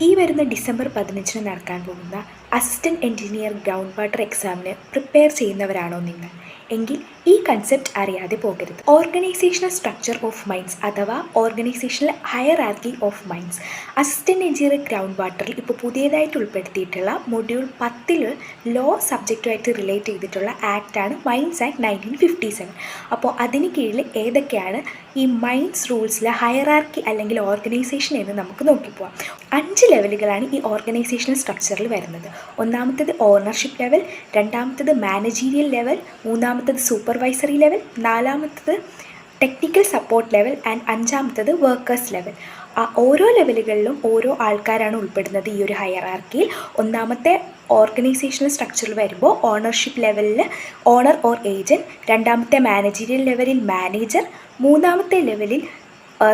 ഈ വരുന്ന ഡിസംബർ പതിനഞ്ചിന് നടക്കാൻ പോകുന്ന അസിസ്റ്റന്റ് എഞ്ചിനീയർ ഗ്രൗണ്ട് വാട്ടർ എക്സാമിന് പ്രിപ്പയർ ചെയ്യുന്നവരാണോ നിങ്ങൾ? എങ്കിൽ ഈ കൺസെപ്റ്റ് അറിയാതെ പോകരുത്. ഓർഗനൈസേഷണൽ സ്ട്രക്ചർ ഓഫ് മൈൻഡ്സ് അഥവാ organisational hierarchy of mines assistant engineer ground വാട്ടറിൽ ഇപ്പോൾ പുതിയതായിട്ട് ഉൾപ്പെടുത്തിയിട്ടുള്ള മൊഡ്യൂൾ പത്തിൽ ലോ സബ്ജക്റ്റുമായിട്ട് റിലേറ്റ് ചെയ്തിട്ടുള്ള ആക്റ്റാണ് mines act nineteen fifty seven അപ്പോൾ അതിന് കീഴിൽ ഏതൊക്കെയാണ് ഈ മൈൻഡ്സ് റൂൾസിലെ ഹയറാർക്കി അല്ലെങ്കിൽ ഓർഗനൈസേഷൻ എന്ന് നമുക്ക് നോക്കിപ്പോവാം. അഞ്ച് ലെവലുകളാണ് ഈ ഓർഗനൈസേഷണൽ സ്ട്രക്ചറിൽ വരുന്നത്. ഒന്നാമത്തത് ഓണർഷിപ്പ് ലെവൽ രണ്ടാമത്തത് മാനേജീരിയൽ ലെവൽ മൂന്നാമത്തേത് സൂപ്പർവൈസറി ലെവൽ നാലാമത്തത് ടെക്നിക്കൽ സപ്പോർട്ട് ലെവൽ ആൻഡ് അഞ്ചാമത്തത് വർക്കേഴ്സ് ലെവൽ ആ ഓരോ ലെവലുകളിലും ഓരോ ആൾക്കാരാണ് ഉൾപ്പെടുന്നത് ഈ ഒരു ഹയറാർക്കിയിൽ ഒന്നാമത്തെ ഓർഗനൈസേഷണൽ സ്ട്രക്ചറിൽ വരുമ്പോൾ ഓണർഷിപ്പ് ലെവലിൽ ഓണർ ഓർ ഏജന്റ് രണ്ടാമത്തെ മാനേജീരിയൽ ലെവലിൽ മാനേജർ മൂന്നാമത്തെ ലെവലിൽ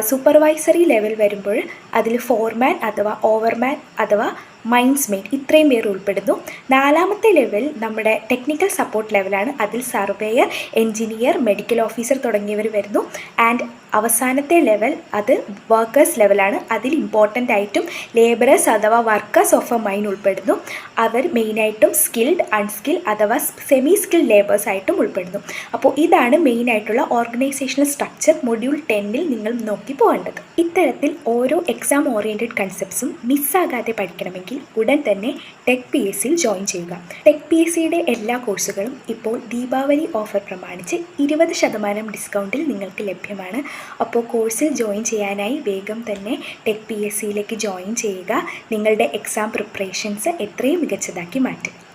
സൂപ്പർവൈസറി ലെവൽ വരുമ്പോൾ അതിൽ ഫോർമാൻ അഥവാ ഓവർമാൻ അഥവാ മൈൻഡ്സ് മെയ്റ്റ് ഇത്രയും പേർ ഉൾപ്പെടുന്നു. നാലാമത്തെ ലെവൽ നമ്മുടെ ടെക്നിക്കൽ സപ്പോർട്ട് ലെവലാണ് അതിൽ സർവേയർ എൻജിനീയർ മെഡിക്കൽ ഓഫീസർ തുടങ്ങിയവർ വരുന്നു. ആൻഡ് അവസാനത്തെ ലെവൽ അത് വർക്കേഴ്സ് ലെവലാണ് അതിൽ ഇമ്പോർട്ടന്റ് ആയിട്ടും ലേബറേഴ്സ് അഥവാ വർക്കേഴ്സ് ഓഫ് എ മൈൻ ഉൾപ്പെടുന്നു. അവർ മെയിനായിട്ടും സ്കിൽഡ് അൺസ്കിൽ അഥവാ സെമി സ്കിൽഡ് ലേബേഴ്സ് ആയിട്ടും ഉൾപ്പെടുന്നു. അപ്പോൾ ഇതാണ് മെയിനായിട്ടുള്ള ഓർഗനൈസേഷണൽ സ്ട്രക്ചർ മൊഡ്യൂൾ ടെന്നിൽ നിങ്ങൾ നോക്കി പോകേണ്ടത്. ഇത്തരത്തിൽ ഓരോ എക്സാം ഓറിയന്റഡ് കൺസെപ്റ്റ്സും മിസ്സാകാതെ പഠിക്കണമെങ്കിൽ ഉടൻ തന്നെ ടെക് പി എസ് സിയിൽ ജോയിൻ ചെയ്യുക. ടെക് പി എസ് സിയുടെ എല്ലാ കോഴ്സുകളും ഇപ്പോൾ ദീപാവലി ഓഫർ പ്രമാണിച്ച് ഇരുപത് ശതമാനം ഡിസ്കൗണ്ടിൽ നിങ്ങൾക്ക് ലഭ്യമാണ്. അപ്പോൾ കോഴ്സിൽ ജോയിൻ ചെയ്യാനായി വേഗം തന്നെ ടെക് പി എസ് സിയിലേക്ക് ജോയിൻ ചെയ്യുക. നിങ്ങളുടെ എക്സാം പ്രിപ്പറേഷൻസ് എത്രയും മികച്ചതാക്കി മാറ്റും